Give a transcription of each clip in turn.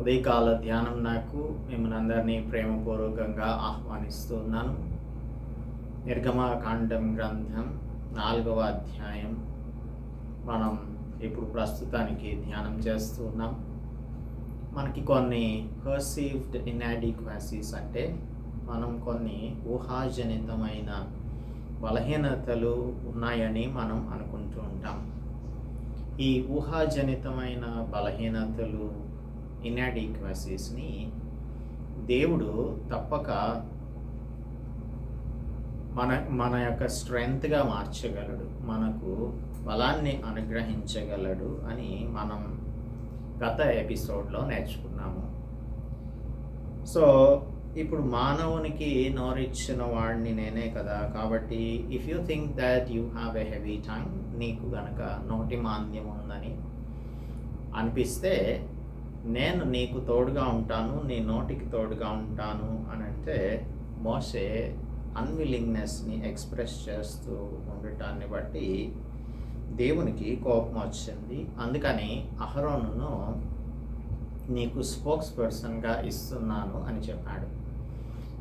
ఉదయకాల ధ్యానం నాకు మిమ్మల్ని అందరినీ ప్రేమపూర్వకంగా ఆహ్వానిస్తున్నాను. నిర్గమకాండం గ్రంథం నాలుగవ అధ్యాయం. మనం ఇప్పుడు ప్రస్తుతానికి ధ్యానం చేస్తున్నాం మనకి కొన్ని పర్సీవ్డ్ ఇన్యాడిక్వాసీస్ అంటే మనం కొన్ని ఊహాజనితమైన బలహీనతలు ఉన్నాయని మనం అనుకుంటూ ఉంటాం. ఈ ఊహాజనితమైన బలహీనతలు ఇన్యాడిక్వసీస్ని దేవుడు తప్పక మన మన యొక్క స్ట్రెంగ్త్గా మార్చగలడు మనకు బలాన్ని అనుగ్రహించగలడు అని మనం గత ఎపిసోడ్లో నేర్చుకున్నాము. సో ఇప్పుడు మానవునికి నోరిచ్చిన వాడిని నేనే కదా కాబట్టి if you think that you have a heavy tongue నీకు గనక నోటి మాంద్యం ఉందని అనిపిస్తే నేను నీకు తోడుగా ఉంటాను నీ నోటికి తోడుగా ఉంటాను అని అంటే మోసే అన్విల్లింగ్నెస్ని ఎక్స్ప్రెస్ చేస్తూ ఉండటాన్ని బట్టి దేవునికి కోపం వచ్చింది. అందుకని అహరోనును నీకు స్పోక్స్ పర్సన్గా ఇస్తున్నాను అని చెప్పాడు.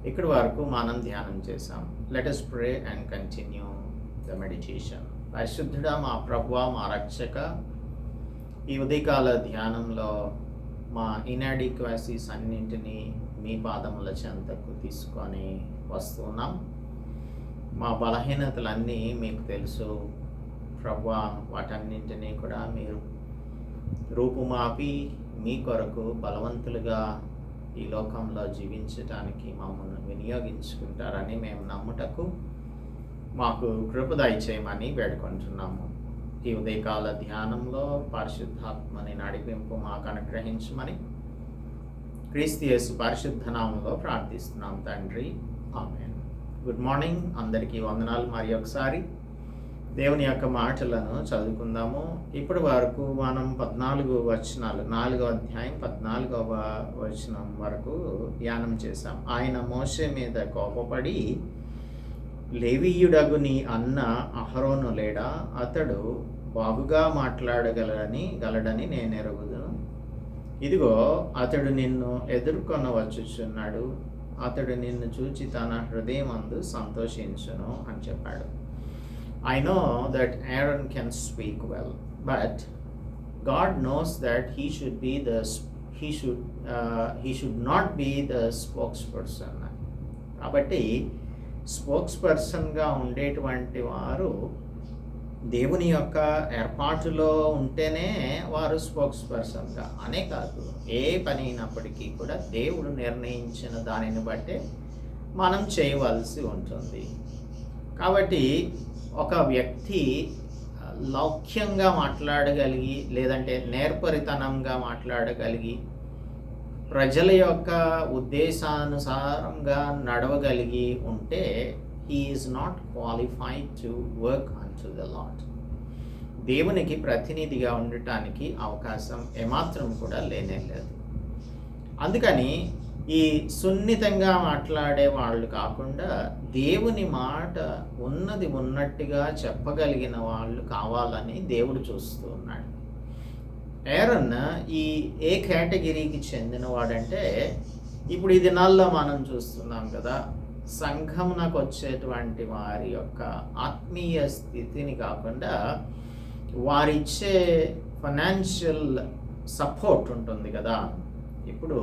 ఇక్కడి వరకు మనం ధ్యానం చేశాం. Let pray and continue the meditation పరిశుద్ధుడా మా ప్రభు మా రక్షక ఈ ఉదయకాల ధ్యానంలో మా ఇనాడిక్వాసీస్ అన్నింటినీ మీ పాదముల చెంతకు తీసుకొని వస్తున్నాం. మా బలహీనతలన్నీ మీకు తెలుసు. ప్రభా వాటన్నింటినీ కూడా మీరు రూపుమాపి మీ కొరకు బలవంతులుగా ఈ లోకంలో జీవించటానికి మమ్మల్ని వినియోగించుకుంటారని మేము నమ్ముటకు మాకు కృప దయచేయమని వేడుకుంటున్నాము. ఈ ఉదయకాల ధ్యానంలో పరిశుద్ధాత్మని నడిపింపు మాకు అనుగ్రహించమని క్రీస్తు యేసు పరిశుద్ధ నామంలో ప్రార్థిస్తున్నాం తండ్రి. ఆమె గుడ్ మార్నింగ్. అందరికీ వందనాలు. మరి ఒకసారి దేవుని యొక్క మాటలను చదువుకుందాము. ఇప్పటి వరకు మనం పద్నాలుగు వచనాలు నాలుగో అధ్యాయం పద్నాలుగవ వచనం వరకు ధ్యానం చేశాం. ఆయన మోసే మీద కోపపడి లేవీయుడగుని అన్న అహరోను లేడా? అతడు బాబుగా మాట్లాడగలని గలడని నేనెరుగు ఇదిగో అతడు నిన్ను ఎదుర్కొనవచ్చుచున్నాడు. అతడు నిన్ను చూచి తన హృదయం అందు సంతోషించును అని చెప్పాడు. I know that Aaron can speak well but God knows that he should be the he should he should not be the spokesperson కాబట్టి స్పోక్స్ పర్సన్గా ఉండేటువంటి వారు దేవుని యొక్క ఏర్పాటులో ఉంటేనే వారు స్పోక్స్ పర్సన్గా అనే కాదు ఏ పని అయినప్పటికీ కూడా దేవుడు నిర్ణయించిన దానిని బట్టే మనం చేయవలసి ఉంటుంది. కాబట్టి ఒక వ్యక్తి లౌక్యంగా మాట్లాడగలిగి లేదంటే నేర్పరితనంగా మాట్లాడగలిగి ప్రజల యొక్క ఉద్దేశానుసారంగా నడవగలిగి ఉంటే is not qualified to work on to the lot దేవునికి ప్రతినిధిగా ఉండటానికి అవకాశం ఏమాత్రం కూడా లేనే లేదు. అందుకని ఈ సున్నితంగా మాట్లాడే వాళ్ళు కాకుండా దేవుని మాట ఉన్నది ఉన్నట్టుగా చెప్పగలిగిన వాళ్ళు కావాలని దేవుడు చూస్తూ ఉన్నాడు. ఏరన్ ఈ ఏ కేటగిరీకి చెందినవాడంటే ఇప్పుడు ఈ దినాల్లో మనం చూస్తున్నాం కదా సంఘమునకు వచ్చేటువంటి వారి యొక్క ఆత్మీయ స్థితిని కాకుండా వారిచ్చే ఫైనాన్షియల్ సపోర్ట్ ఉంటుంది కదా. ఇప్పుడు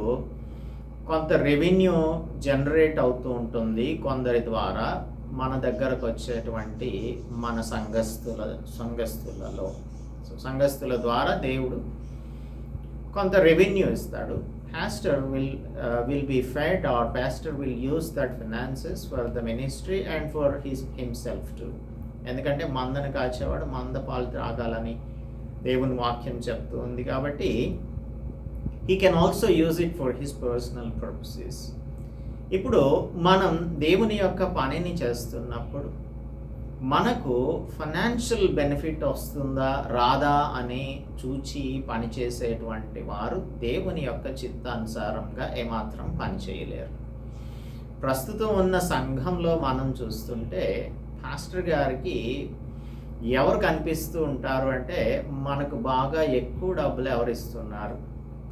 కొంత రెవెన్యూ జనరేట్ అవుతూ ఉంటుంది కొందరి ద్వారా మన దగ్గరకు వచ్చేటువంటి మన సంఘస్థుల సంఘస్థులలో. సో సంఘస్థుల ద్వారా దేవుడు కొంత రెవెన్యూ ఇస్తాడు. Pastor will uh, will be fed or pastor will use that finances for the ministry and for his himself too. ఎందుకంటే మందను కాచేవాడు మంద పాలు త్రాగాలని దేవుని వాక్యం చెప్తూ ఉంది కాబట్టి he can also use it for his personal purposes ఇప్పుడు మనం దేవుని యొక్క పనిని చేస్తున్నప్పుడు మనకు ఫైనాన్షియల్ బెనిఫిట్ వస్తుందా రాదా అని చూచి పనిచేసేటువంటి వారు దేవుని యొక్క చిత్తానుసారంగా ఏమాత్రం పని చేయలేరు ప్రస్తుతం ఉన్న సంఘంలో మనం చూస్తుంటే పాస్టర్ గారికి ఎవరు కనిపిస్తూ ఉంటారు అంటే మనకు బాగా ఎక్కువ డబ్బులు ఎవరిస్తున్నారు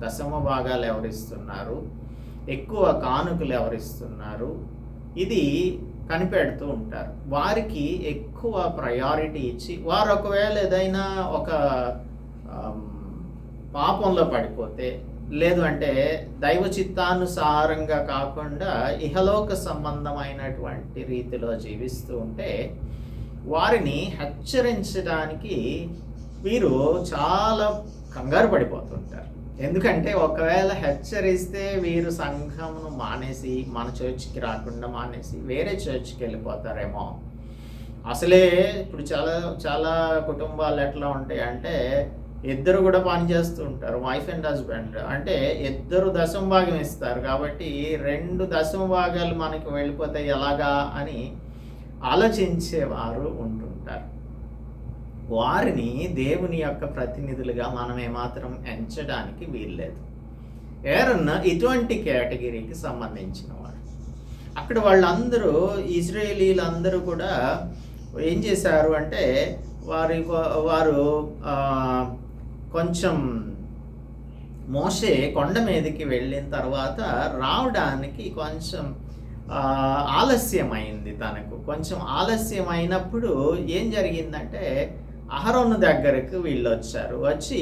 దశమ భాగాలు ఎవరిస్తున్నారు ఎక్కువ కానుకలు ఎవరిస్తున్నారు ఇది కనిపెడుతూ ఉంటారు. వారికి ఎక్కువ ప్రయారిటీ ఇచ్చి వారు ఒకవేళ ఏదైనా ఒక పాపంలో పడిపోతే లేదు అంటే దైవ చిత్తానుసారంగా కాకుండా ఇహలోక సంబంధమైనటువంటి రీతిలో జీవిస్తూ ఉంటే వారిని హెచ్చరించడానికి వీరు చాలా కంగారు పడిపోతుంటారు ఎందుకంటే ఒకవేళ హెచ్చరిస్తే వీరు సంఘమును మానేసి మన చర్చ్కి రాకుండా మానేసి వేరే చర్చ్కి వెళ్ళిపోతారేమో. అసలే ఇప్పుడు చాలా చాలా కుటుంబాలు ఎట్లా ఉంటాయి అంటే ఇద్దరు కూడా పని చేస్తూ ఉంటారు వైఫ్ అండ్ హస్బెండ్ అంటే ఇద్దరు దశమ భాగం ఇస్తారు కాబట్టి రెండు దశమ భాగాలు మనకి వెళ్ళిపోతే ఎలాగా అని ఆలోచించేవారు ఉంటుంటారు. వారిని దేవుని యొక్క ప్రతినిధులుగా మనం ఏమాత్రం ఎంచడానికి వీల్లేదు. ఏరన్న ఇటువంటి కేటగిరీకి సంబంధించిన వాడు. అక్కడ వాళ్ళందరూ ఇజ్రాయేలీలందరూ కూడా ఏం చేశారు అంటే వారి వారు కొంచెం మోసే కొండ మీదకి వెళ్ళిన తర్వాత రావడానికి కొంచెం ఆలస్యమైంది తనకు. కొంచెం ఆలస్యమైనప్పుడు ఏం జరిగిందంటే అహరోను దగ్గరకు వీళ్ళు వచ్చారు వచ్చి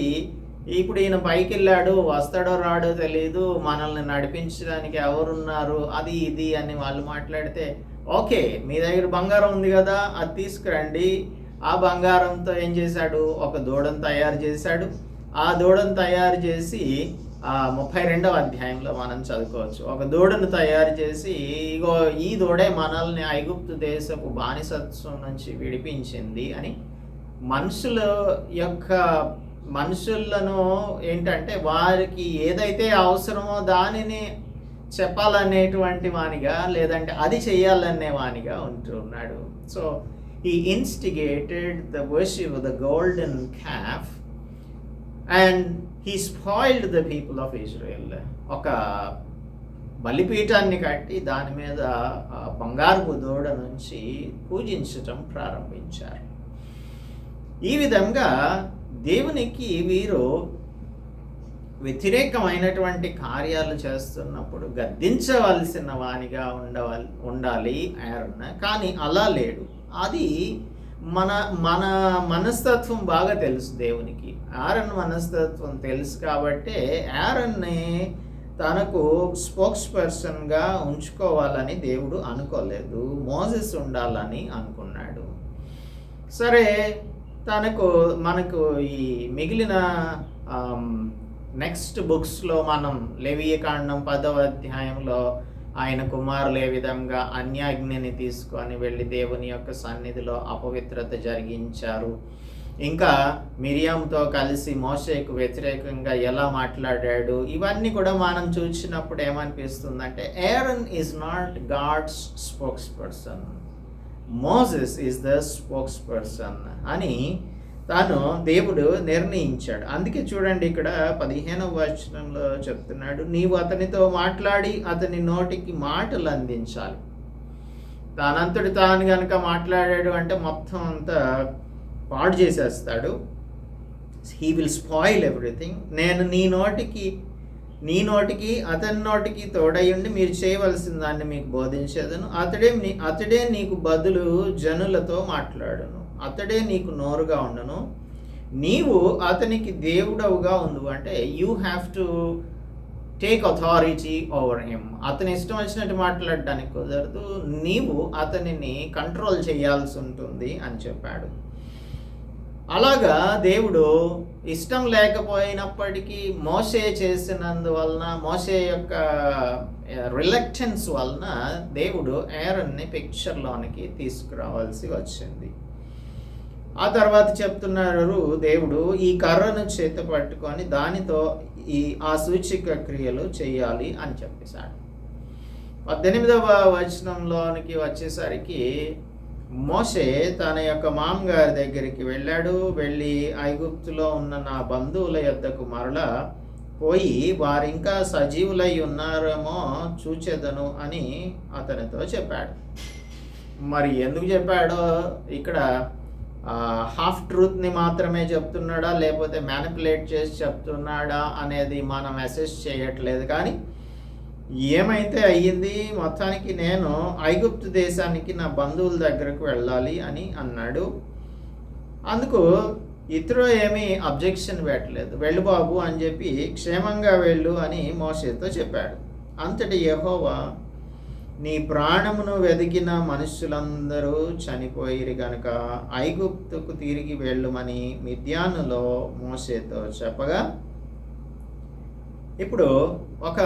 ఇప్పుడు ఈయన పైకి వెళ్ళాడు వస్తాడో రాడో తెలియదు మనల్ని నడిపించడానికి ఎవరున్నారు అది ఇది అని వాళ్ళు మాట్లాడితే ఓకే మీ దగ్గర బంగారం ఉంది కదా అది తీసుకురండి. ఆ బంగారంతో ఏం చేశాడు? ఒక దూడను తయారు చేశాడు. ఆ దూడను తయారు చేసి ఆ ముప్పై రెండవ అధ్యాయంలో మనం చదువుకోవచ్చు. ఒక దూడను తయారు చేసి ఇగో ఈ దూడే మనల్ని ఐగుప్తు దేశపు బానిసత్వం నుంచి విడిపించింది అని మనుషుల యొక్క మనుషులను ఏంటంటే వారికి ఏదైతే అవసరమో దానిని చెప్పాలనేటువంటి వానిగా లేదంటే అది చేయాలనే వానిగా ఉంటున్నాడు so he instigated the worship the golden calf and he spoiled the people of Israel ఒక బలిపీఠాన్ని కట్టి దాని మీద బంగారు దూడ నుంచి పూజించటం ప్రారంభించారు. ఈ విధంగా దేవునికి వీరు వ్యతిరేకమైనటువంటి కార్యాలు చేస్తున్నప్పుడు గద్దించవలసిన వానిగా ఉండవ ఉండాలి ఆరన్ కానీ అలా లేడు. అది మన మన మనస్తత్వం బాగా తెలుసు దేవునికి. ఆరన్ మనస్తత్వం తెలుసు కాబట్టే ఆరన్ని తనకు స్పోక్స్ పర్సన్గా ఉంచుకోవాలని దేవుడు అనుకోలేదు. మోజెస్ ఉండాలని అనుకున్నాడు. సరే తనకు మనకు ఈ మిగిలిన నెక్స్ట్ బుక్స్లో మనం లెవియకాండం పదవ అధ్యాయంలో ఆయన కుమారులు ఏ విధంగా అన్యాజ్ఞని తీసుకొని వెళ్ళి దేవుని యొక్క సన్నిధిలో అపవిత్రత జరిగించారు. ఇంకా మిరియంతో కలిసి మోషేకు వ్యతిరేకంగా ఎలా మాట్లాడాడు? ఇవన్నీ కూడా మనం చూసినప్పుడు ఏమనిపిస్తుందంటే Aaron is not God's spokesperson Moses is the spokesperson అని తాను దేవుడు నిర్ణయించాడు. అందుకే చూడండి ఇక్కడ పదిహేనవ వచనంలో చెప్తున్నాడు నీవు అతనితో మాట్లాడి అతని నోటికి మాటలు అందించాలి. తానంతటి తాను కనుక మాట్లాడాడు అంటే మొత్తం అంతా పాడు చేసేస్తాడు. హీ విల్ స్పాయిల్ ఎవ్రీథింగ్ నేను నీ నోటికి నీ నోటికి అతని నోటికి తోడయ్యుండి మీరు చేయవలసిన దాన్ని మీకు బోధించేదను. అతడే నీ అతడే నీకు బదులు జనులతో మాట్లాడను. అతడే నీకు నోరుగా ఉండను. నీవు అతనికి దేవుడవుగా ఉండు అంటే you have to take authority over him అతని ఇష్టం వచ్చినట్టు మాట్లాడడానికి కుదరదు. నీవు అతనిని కంట్రోల్ చేయాల్సి ఉంటుంది అని చెప్పాడు. అలాగా దేవుడు ఇష్టం లేకపోయినప్పటికీ మోసే చేసినందువలన మోసే యొక్క రిలక్టెన్స్ వలన దేవుడు ఏరన్ని పిక్చర్లోనికి తీసుకురావాల్సి వచ్చింది. ఆ తర్వాత చెప్తున్నారు దేవుడు ఈ కర్రను చేత పట్టుకొని దానితో ఈ ఆ సూచిక క్రియలు చేయాలి అని చెప్పేశాడు. పద్దెనిమిదవ వచనంలోనికి వచ్చేసరికి మోషే తన యొక్క మామగారి దగ్గరికి వెళ్ళాడు. వెళ్ళి ఐగుప్తులో ఉన్న నా బంధువుల యొద్దకు మరలా పోయి వారింకా సజీవులై ఉన్నారేమో చూచెదను అని అతనితో చెప్పాడు. మరి ఎందుకు చెప్పాడో ఇక్కడ హాఫ్ ట్రూత్ని మాత్రమే చెప్తున్నాడా? లేకపోతే మ్యానిపులేట్ చేసి చెప్తున్నాడా? అనేది మనం అసెస్ చేయట్లేదు. కానీ ఏమైతే అయ్యింది? మొత్తానికి నేను ఐగుప్తు దేశానికి నా బంధువుల దగ్గరకు వెళ్ళాలి అని అన్నాడు. అందుకు ఇతరు ఏమీ అబ్జెక్షన్ పెట్టలేదు. వెళ్ళు బాబు అని చెప్పి క్షేమంగా వెళ్ళు అని మోసేతో చెప్పాడు. అంతటి యహోవా నీ ప్రాణమును వెదికిన మనుషులందరూ చనిపోయిరు గనుక ఐగుప్తుకు తిరిగి వెళ్ళుమని మిద్యానులో మోసేతో చెప్పగా ఇప్పుడు ఒక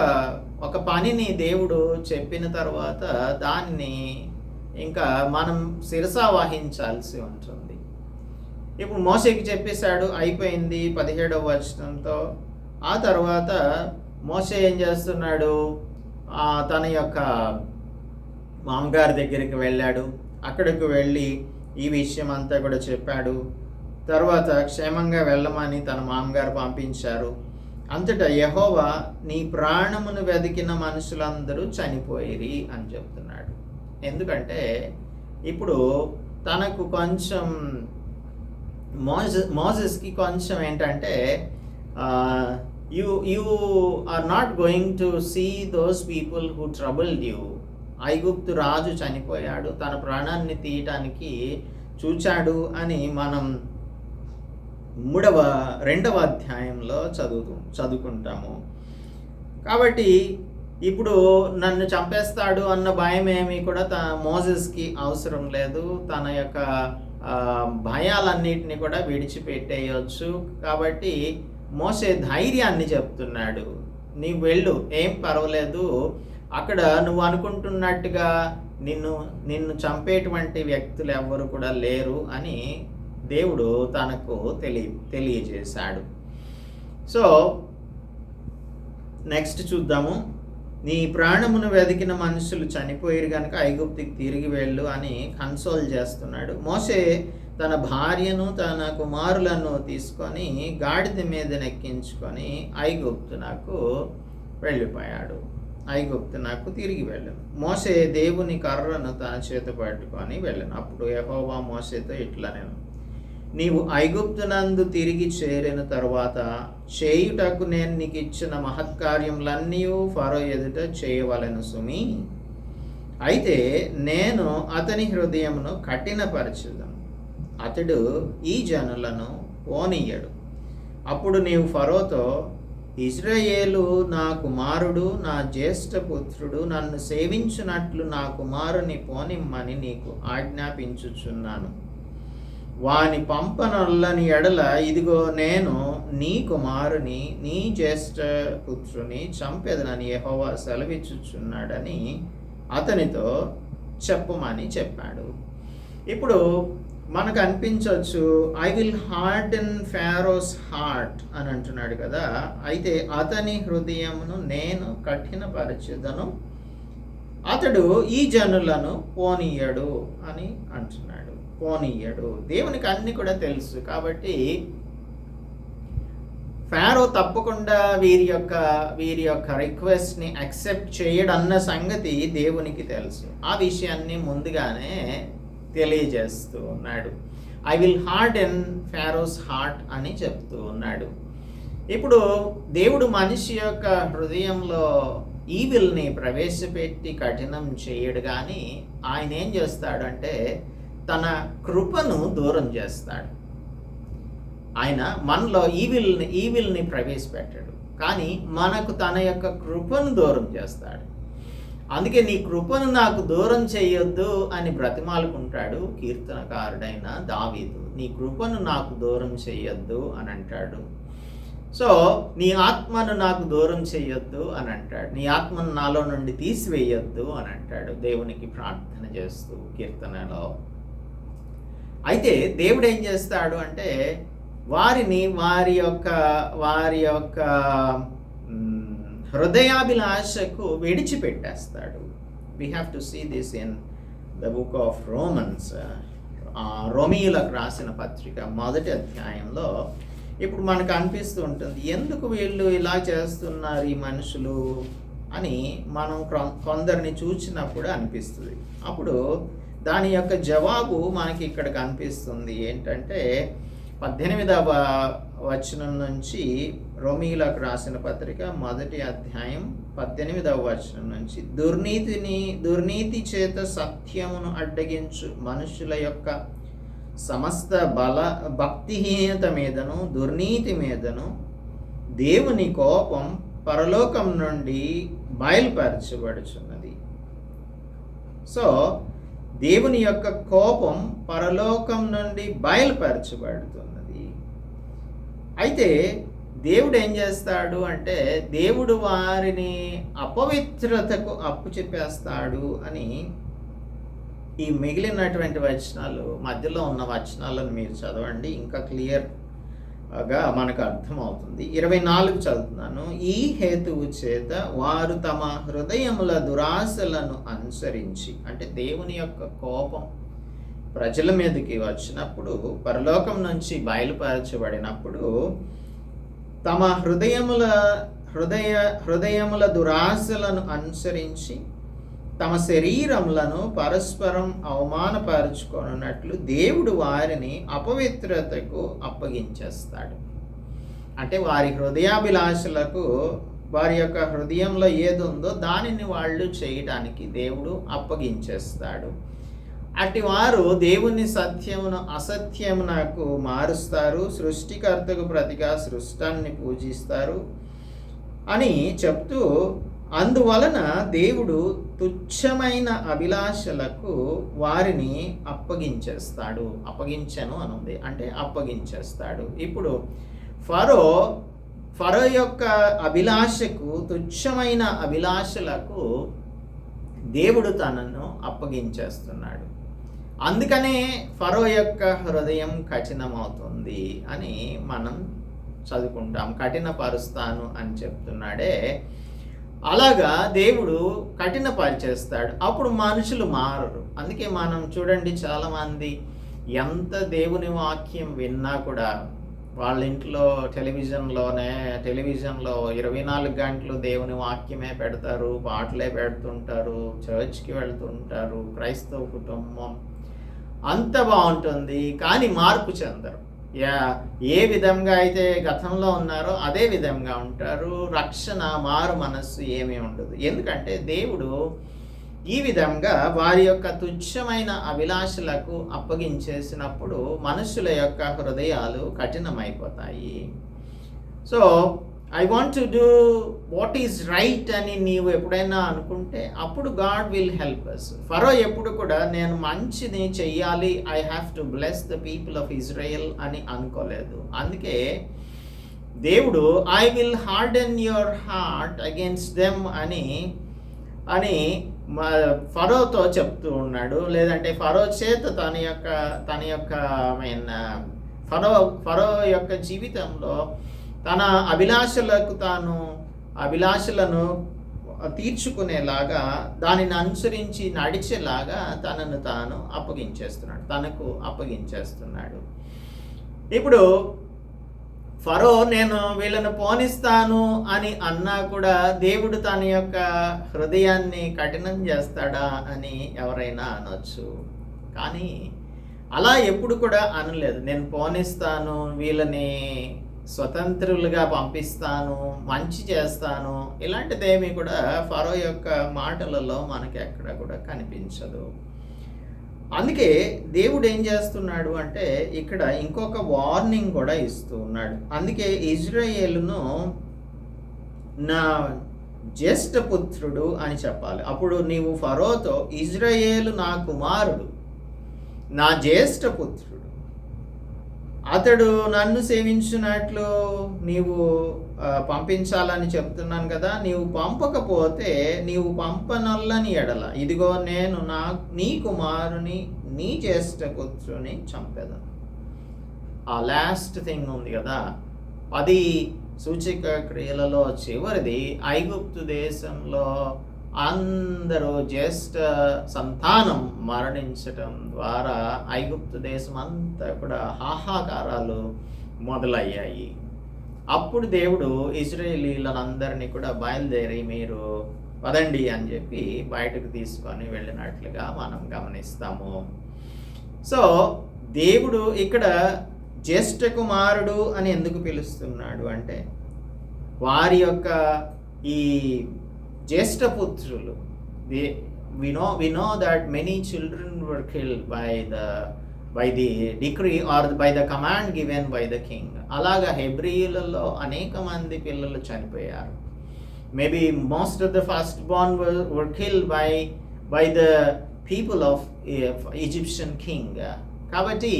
ఒక పనిని దేవుడు చెప్పిన తర్వాత దాన్ని ఇంకా మనం శిరస వహించాల్సి ఉంటుంది. ఇప్పుడు మోసేకి చెప్పేశాడు అయిపోయింది పదిహేడవ వచనంతో. ఆ తర్వాత మోసే ఏం చేస్తున్నాడు? తన యొక్క మామగారి దగ్గరికి వెళ్ళాడు. అక్కడికి వెళ్ళి ఈ విషయం అంతా కూడా చెప్పాడు. తర్వాత క్షేమంగా వెళ్ళమని తన మామగారు పంపించారు. అంతటా యహోవా నీ ప్రాణమును వెతికిన మనుషులందరూ చనిపోయిరి అని చెప్తున్నాడు. ఎందుకంటే ఇప్పుడు తనకు కొంచెం మోజ మోజెస్కి కొంచెం ఏంటంటే you you are not going to see those people who troubled you. ఐగుప్తు రాజు చనిపోయాడు. తన ప్రాణాన్ని తీయటానికి చూచాడు అని మనం మూడవ రెండవ అధ్యాయంలో చదువు చదువుకుంటాము. కాబట్టి ఇప్పుడు నన్ను చంపేస్తాడు అన్న భయం ఏమీ కూడా త మోజెస్కి అవసరం లేదు. తన యొక్క భయాలన్నిటిని కూడా విడిచిపెట్టేయచ్చు. కాబట్టి మోసే ధైర్యాన్ని చెప్తున్నాడు. నీవు వెళ్ళు ఏం పర్వాలేదు. అక్కడ నువ్వు అనుకుంటున్నట్టుగా నిన్ను నిన్ను చంపేటువంటి వ్యక్తులు ఎవ్వరు కూడా లేరు అని దేవుడు తనకు తెలియ తెలియజేశాడు. సో నెక్స్ట్ చూద్దాము. నీ ప్రాణమును వెతికిన మనుషులు చనిపోయారు కనుక ఐగుప్తికి తిరిగి వెళ్ళు అని కన్సోల్ చేస్తున్నాడు. మోసే తన భార్యను తన కుమారులను తీసుకొని గాడిద మీద నెక్కించుకొని ఐగుప్తునకు వెళ్ళిపోయాడు. ఐగుప్తునకు తిరిగి వెళ్ళను మోసే దేవుని కర్రను తన చేత పట్టుకొని వెళ్ళను. అప్పుడు యహోవా మోసేతో ఇట్లా నేను నీవు ఐగుప్తునందు తిరిగి చేరిన తరువాత చేయుటకు నేను నీకు ఇచ్చిన మహత్కార్యములన్నీ ఫరో ఎదుట చేయవలెను సుమి. అయితే నేను అతని హృదయమును కఠినపరచుదను. అతడు ఈ జనులను పోనీయడు అప్పుడు నీవు ఫరోతో ఇజ్రాయేలు నా కుమారుడు నా జ్యేష్ఠ పుత్రుడు నన్ను సేవించున్నట్లు నా కుమారుని పోనిమ్మని నీకు ఆజ్ఞాపించుచున్నాను. వాని పంపనొల్లని ఎడల ఇదిగో నేను నీ కుమారుని నీ జ్యేష్ఠ పుత్రుని చంపెదనని యహోవా సెలవిచ్చుచున్నాడని అతనితో చెప్పమని చెప్పాడు. ఇప్పుడు మనకు అనిపించవచ్చు I will heart in Pharaoh's heart అని అంటున్నాడు కదా. అయితే అతని హృదయమును నేను కఠినపరచుదను అతడు ఈ జనులను పోనీయడు అని అంటున్నాడు. పోనీయడు. దేవునికి అన్ని కూడా తెలుసు కాబట్టి ఫారో తప్పకుండా వీరి యొక్క వీరి యొక్క రిక్వెస్ట్ని యాక్సెప్ట్ చేయడన్న సంగతి దేవునికి తెలుసు. ఆ విషయాన్ని ముందుగానే తెలియజేస్తూ ఉన్నాడు. I will heart in Pharaoh's heart అని చెప్తూ ఉన్నాడు. ఇప్పుడు దేవుడు మనిషి యొక్క హృదయంలో ఈవిల్ని ప్రవేశపెట్టి కఠినం చేయడు కానీ ఆయన ఏం చేస్తాడంటే తన కృపను దూరం చేస్తాడు. ఆయన మనలో ఈవిల్ని ఈవిల్ని ప్రవేశపెట్టాడు. కానీ మనకు తన యొక్క కృపను దూరం చేస్తాడు. అందుకే నీ కృపను నాకు దూరం చేయొద్దు అని బ్రతిమాలుకుంటాడు కీర్తనకారుడైన దావీదు. నీ కృపను నాకు దూరం చేయొద్దు అని అంటాడు. సో నీ ఆత్మను నాకు దూరం చేయొద్దు అని అంటాడు. నీ ఆత్మను నాలో నుండి తీసివేయొద్దు అని అంటాడు. దేవునికి ప్రార్థన చేస్తూ కీర్తనలో. అయితే దేవుడు ఏం చేస్తాడు అంటే వారిని వారి యొక్క వారి యొక్క హృదయాభిలాషకు విడిచిపెట్టేస్తాడు. We have to see this in the book of Romans రోమియులకు రాసిన పత్రిక మొదటి అధ్యాయంలో ఇప్పుడు మనకు అనిపిస్తూ ఉంటుంది ఎందుకు వీళ్ళు ఇలా చేస్తున్నారు ఈ మనుషులు? అని మనం కొందరిని చూసినప్పుడు అనిపిస్తుంది. అప్పుడు దాని యొక్క జవాబు మనకి ఇక్కడ కనిపిస్తుంది ఏంటంటే పద్దెనిమిదవ వచనం నుంచి రోమీలకు రాసిన పత్రిక మొదటి అధ్యాయం పద్దెనిమిదవ వచనం నుంచి దుర్నీతిని దుర్నీతి చేత సత్యమును అడ్డగించు మనుషుల యొక్క సమస్త బల భక్తిహీనత మీదను దుర్నీతి మీదను దేవుని కోపం పరలోకం నుండి బయలుపరచబడుచున్నది. సో దేవుని యొక్క కోపం పరలోకం నుండి బయలుపరచబడుతున్నది. అయితే దేవుడు ఏం చేస్తాడు అంటే దేవుడు వారిని అపవిత్రతకు అప్పు చెప్పేస్తాడు అని ఈ మిగిలినటువంటి వచనాలు మధ్యలో ఉన్న వచనాలను మీరు చదవండి. ఇంకా క్లియర్గా మనకు అర్థమవుతుంది. ఇరవై నాలుగు చదువుతున్నాను. ఈ హేతువు చేత వారు తమ హృదయముల దురాశలను అనుసరించి అంటే దేవుని యొక్క కోపం ప్రజల మీదకి వచ్చినప్పుడు పరలోకం నుంచి బయలుపరచబడినప్పుడు తమ హృదయముల హృదయ హృదయముల దురాశలను అనుసరించి తమ శరీరములను పరస్పరం అవమానపరుచుకొనున్నట్లు దేవుడు వారిని అపవిత్రతకు అప్పగించేస్తాడు. అంటే వారి హృదయాభిలాషలకు వారి యొక్క హృదయంలో ఏది ఉందో దానిని వాళ్ళు చేయడానికి దేవుడు అప్పగించేస్తాడు. అట్టి వారు దేవుని సత్యమును అసత్యమునకు మారుస్తారు సృష్టికర్తకు ప్రతిగా సృష్టాన్ని పూజిస్తారు అని చెప్తూ అందువలన దేవుడు తుచ్చమైన అభిలాషలకు వారిని అప్పగించేస్తాడు. అప్పగించను అనుంది. అంటే అప్పగించేస్తాడు. ఇప్పుడు ఫరో ఫరో యొక్క అభిలాషకు తుచ్చమైన అభిలాషలకు దేవుడు తనను అప్పగించేస్తున్నాడు. అందుకనే ఫరో యొక్క హృదయం కఠినమవుతుంది అని మనం చదువుకుంటాం. కఠినపరుస్తాను అని చెప్తున్నాడే అలాగా దేవుడు కఠినపరిచేస్తాడు అప్పుడు మనుషులు మారరు. అందుకే మనం చూడండి చాలామంది ఎంత దేవుని వాక్యం విన్నా కూడా వాళ్ళ ఇంట్లో టెలివిజన్లోనే టెలివిజన్లో ఇరవై నాలుగు గంటలు దేవుని వాక్యమే పెడతారు పాటలే పెడుతుంటారు చర్చ్కి వెళ్తుంటారు క్రైస్తవ కుటుంబం. అంత బాగుంటుంది. కానీ మార్పు చెందరు. ఏ విధంగా అయితే గతంలో ఉన్నారో అదే విధంగా ఉంటారు. రక్షణ మారు మనస్సు ఏమీ ఉండదు. ఎందుకంటే దేవుడు ఈ విధంగా వారి యొక్క తుచ్చమైన అభిలాషలకు అప్పగించేసినప్పుడు మనుషుల యొక్క హృదయాలు కఠినమైపోతాయి. So I want to do what is right అని నీవు ఎప్పుడైనా అనుకుంటే అప్పుడు గాడ్ విల్ హెల్ప్ అస్ ఫరో ఎప్పుడు కూడా నేను మంచిది చెయ్యాలి I have to bless the people of Israel అని అనుకోలేదు. అందుకే దేవుడు I will harden your heart against them అని అని ఫరోతో చెప్తూ ఉన్నాడు. లేదంటే ఫరో చేత తన యొక్క తన యొక్క ఐ మీన్ ఫరో ఫరో యొక్క జీవితంలో తన అభిలాషలకు తాను అభిలాషలను తీర్చుకునేలాగా దానిని అనుసరించి నడిచేలాగా తనను తాను అప్పగించేస్తున్నాడు తనకు అప్పగించేస్తున్నాడు. ఇప్పుడు ఫరో నేను వీళ్ళను పోనిస్తాను అని అన్నా కూడా దేవుడు తన యొక్క హృదయాన్ని కఠినం చేస్తాడా అని ఎవరైనా అనొచ్చు. కానీ అలా ఎప్పుడు కూడా అనలేదు. నేను పోనిస్తాను వీళ్ళని స్వతంత్రులుగా పంపిస్తాను మంచి చేస్తాను ఇలాంటిదేమీ కూడా ఫరో యొక్క మాటలలో మనకి ఎక్కడ కూడా కనిపించదు. అందుకే దేవుడు ఏం చేస్తున్నాడు అంటే ఇక్కడ ఇంకొక వార్నింగ్ కూడా ఇస్తూ ఉన్నాడు. అందుకే ఇజ్రాయేల్ను నా జ్యేష్ఠ పుత్రుడు అని చెప్పాలి. అప్పుడు నీవు ఫరోతో ఇజ్రాయేలు నా కుమారుడు నా జ్యేష్ఠ పుత్రుడు. అతడు నన్ను సేవించినట్లు నీవు పంపించాలని చెప్తున్నాను కదా నీవు పంపకపోతే నీవు పంపనల్లని ఎడల. ఇదిగో నేను నా నీ కుమారుని నీ చేష్ట కూర్చొని చంపేదను. ఆ లాస్ట్ థింగ్ ఉంది కదా పది సూచిక క్రియలలో చివరిది. ఐగుప్తు దేశంలో అందరూ జ్యేష్ఠ సంతానం మరణించటం ద్వారా ఐగుప్తు దేశం అంతా కూడా హాహాకారాలు మొదలయ్యాయి. అప్పుడు దేవుడు ఇజ్రాయేలీలందరినీ కూడా బయలుదేరి మీరు పదండి అని చెప్పి బయటకు తీసుకొని వెళ్ళినట్లుగా మనం గమనిస్తాము. సో దేవుడు ఇక్కడ జ్యేష్ఠ కుమారుడు అని ఎందుకు పిలుస్తున్నాడు అంటే వారి యొక్క ఈ జ్యేష్ఠపుత్రులు. They we know we know that many children were killed by the by the decree or by the command given by the king. అలాగా హెబ్రియులలో అనేక మంది పిల్లలు చనిపోయారు. Maybe most of the first born wer kill by by the people of Egyptian king కాబట్టి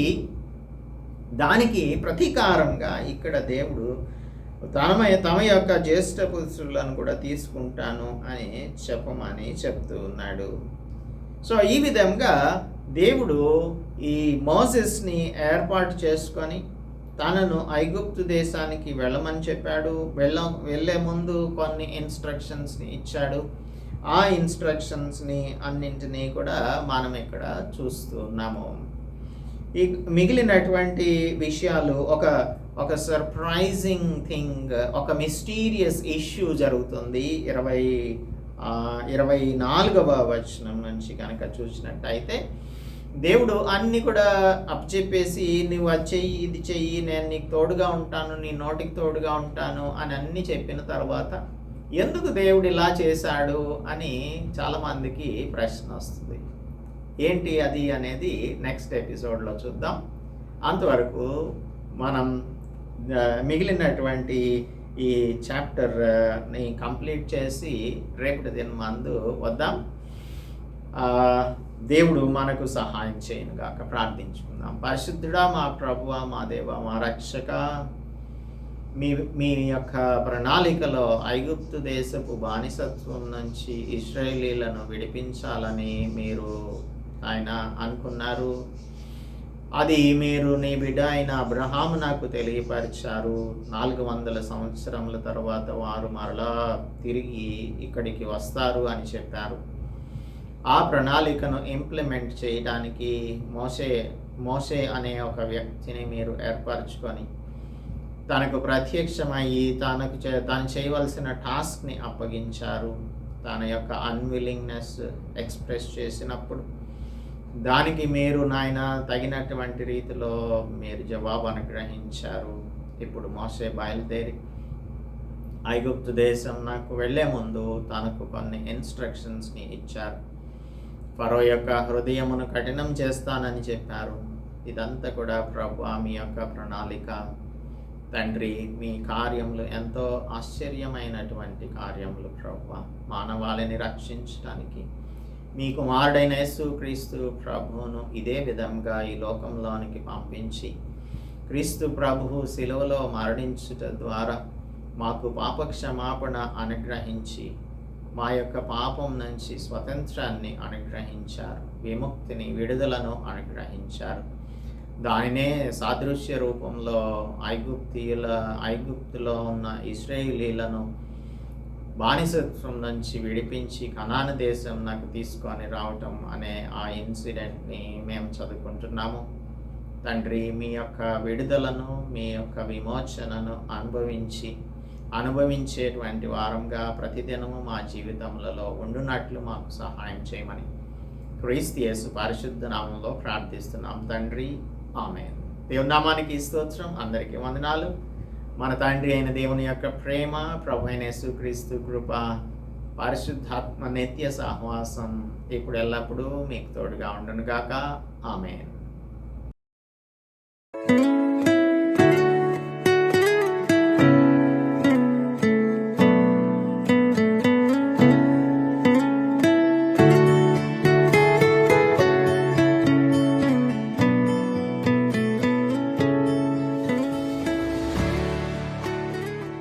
దానికి ప్రతీకారంగా ఇక్కడ దేవుడు తమ తమ యొక్క జ్యేష్ఠ పురుషులను కూడా తీసుకుంటాను అని చెప్పమని చెప్తూ ఉన్నాడు. సో ఈ విధంగా దేవుడు ఈ మోసెస్ని ఏర్పాటు చేసుకొని తనను ఐగుప్తు దేశానికి వెళ్ళమని చెప్పాడు. వెళ్ళ వెళ్ళే ముందు కొన్ని ఇన్స్ట్రక్షన్స్ని ఇచ్చాడు. ఆ ఇన్స్ట్రక్షన్స్ని అన్నింటినీ కూడా మనం ఇక్కడ చూస్తున్నాము ఈ మిగిలినటువంటి విషయాలు ఒక ఒక సర్ప్రైజింగ్ థింగ్ ఒక మిస్టీరియస్ ఇష్యూ జరుగుతుంది. ఇరవై ఇరవై నాలుగవ వచనం నుంచి కనుక చూసినట్టయితే దేవుడు అన్నీ కూడా అప్పచెప్పేసి నువ్వు అది చెయ్యి ఇది చెయ్యి నేను నీకు తోడుగా ఉంటాను నీ నోటికి తోడుగా ఉంటాను అని అన్ని చెప్పిన తర్వాత ఎందుకు దేవుడు ఇలా చేశాడు? అని చాలామందికి ప్రశ్న వస్తుంది. ఏంటి అది అనేది నెక్స్ట్ ఎపిసోడ్లో చూద్దాం. అంతవరకు మనం మిగిలినటువంటి ఈ చాప్టర్ని కంప్లీట్ చేసి రేపటి దిన మందు వద్దాం దేవుడు మనకు సహాయం చేయను గాక ప్రార్థించుకుందాం. పరిశుద్ధుడా మా ప్రభువ మా దేవ మా రక్షక మీ మీ యొక్క ప్రణాళికలో ఐగుప్తు దేశపు బానిసత్వం నుంచి ఇస్రాయేలీలను విడిపించాలని మీరు ఆయన అనుకున్నారు. అది మీరు నీ బిడ్డ అయిన అబ్రహాము నాకు తెలియపరిచారు. నాలుగు వందల సంవత్సరముల తర్వాత వారు మరలా తిరిగి ఇక్కడికి వస్తారు అని చెప్పారు. ఆ ప్రణాళికను ఇంప్లిమెంట్ చేయడానికి మోసే మోసే అనే ఒక వ్యక్తిని మీరు ఏర్పరచుకొని తనకు ప్రత్యక్షమయ్యి తనకు చే- తాను చేయవలసిన టాస్క్ని అప్పగించారు. తన యొక్క అన్విల్లింగ్నెస్ ఎక్స్ప్రెస్ చేసినప్పుడు దానికి మీరు నాయన తగినటువంటి రీతిలో మీరు జవాబు అనుగ్రహించారు ఇప్పుడు మోసే బయలుదేరి ఐగుప్తు దేశం నాకు వెళ్ళే ముందు తనకు కొన్ని ఇన్స్ట్రక్షన్స్ని ఇచ్చారు. ఫరో యొక్క హృదయమును కఠినం చేస్తానని చెప్పారు. ఇదంతా కూడా ప్రభు మీ యొక్క ప్రణాళిక. తండ్రి మీ కార్యములు ఎంతో ఆశ్చర్యమైనటువంటి కార్యములు ప్రభు. మానవాళిని రక్షించడానికి మీ కుమారుడైన యేసు క్రీస్తు ప్రభువును ఇదే విధంగా ఈ లోకంలోనికి పంపించి క్రీస్తు ప్రభువు శిలువలో మరణించుట ద్వారా మాకు పాప క్షమాపణ అనుగ్రహించి మా యొక్క పాపం నుంచి స్వతంత్రాన్ని అనుగ్రహించారు విముక్తిని విడుదలను అనుగ్రహించారు. దానినే సాదృశ్య రూపంలో ఐగుప్తీయుల ఐగుప్తులో ఉన్న ఇస్రాయేలీలను బానిసత్వం నుంచి విడిపించి కనాన దేశం నాకు తీసుకొని రావటం అనే ఆ ఇన్సిడెంట్ని మేము చదువుకుంటున్నాము. తండ్రి మీ యొక్క విడుదలను మీ యొక్క విమోచనను అనుభవించి అనుభవించేటువంటి వారంగా ప్రతిదినము మా జీవితములలో ఉండునట్లు మాకు సహాయం చేయమని క్రీస్తు యేసు పరిశుద్ధ నామంలో ప్రార్థిస్తున్నాం. తండ్రి ఆమె దేవునామానికి ఈ స్తోత్రం. అందరికీ వందనాలు. మన తండ్రి అయిన దేవుని యొక్క ప్రేమ ప్రభు అయిన యేసుక్రీస్తు కృప పరిశుద్ధాత్మ నిత్య సహవాసం ఇప్పుడు ఎల్లప్పుడూ మీకు తోడుగా ఉండును గాక